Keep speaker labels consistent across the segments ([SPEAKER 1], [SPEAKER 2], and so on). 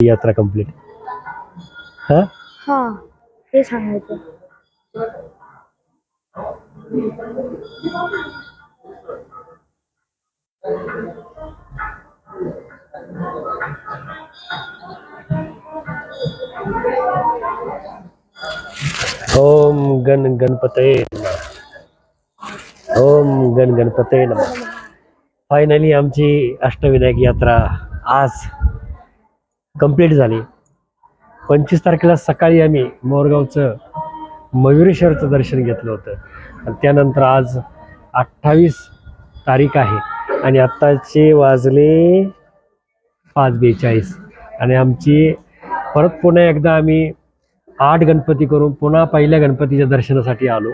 [SPEAKER 1] यात्रा कंप्लीट हा?
[SPEAKER 2] हा ते सांगायचं.
[SPEAKER 1] ओम गण गणपतये नमः. ओम गण गणपतये नमः। फायनली आमची अष्टविनायक यात्रा आज कंप्लीट झाली. पंचवीस तारखेला सकाळी आम्ही मोरगावचं मयुरेश्वरचं दर्शन घेतलं होतं. आणि त्यानंतर आज अठ्ठावीस तारीख आहे. आणि आत्ताचे वाजले पाच बेचाळीस. आणि आमची परत पुन्हा एकदा आम्ही आठ गणपती करून पुन्हा पहिल्या गणपतीच्या दर्शनासाठी आलो.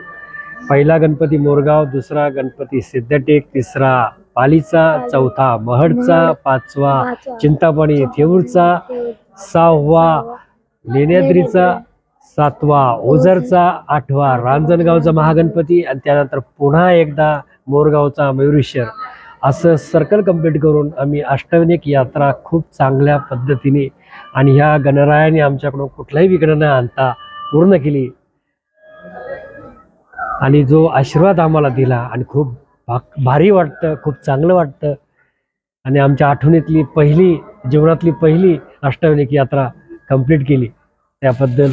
[SPEAKER 1] पहिला गणपती मोरगाव दुसरा गणपती सिद्धटेक तिसरा पालीचा चौथा महडचा पाचवा. चिंतामणी थेऊरचा सहावा लेण्याद्रीचा सातवा ओझरचा आठवा रांजणगावचा महागणपती आणि त्यानंतर पुन्हा एकदा मोरगावचा मयुरेश्वर. असं सर्कल कंप्लीट करून आम्ही अष्टविनिक यात्रा खूप चांगल्या पद्धतीने आणि ह्या गणरायाने आमच्याकडून कुठलाही विघ्न न आणता पूर्ण केली. आणि जो आशीर्वाद आम्हाला दिला आणि खूप भा- भारी वाटतं खूप चांगलं वाटतं. आणि आमच्या आठवणीतली पहिली जीवनातली पहिली अष्टविनायक यात्रा कंप्लीट केली. त्याबद्दल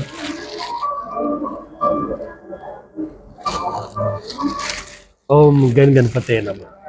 [SPEAKER 1] ओम गण गणपते नमः.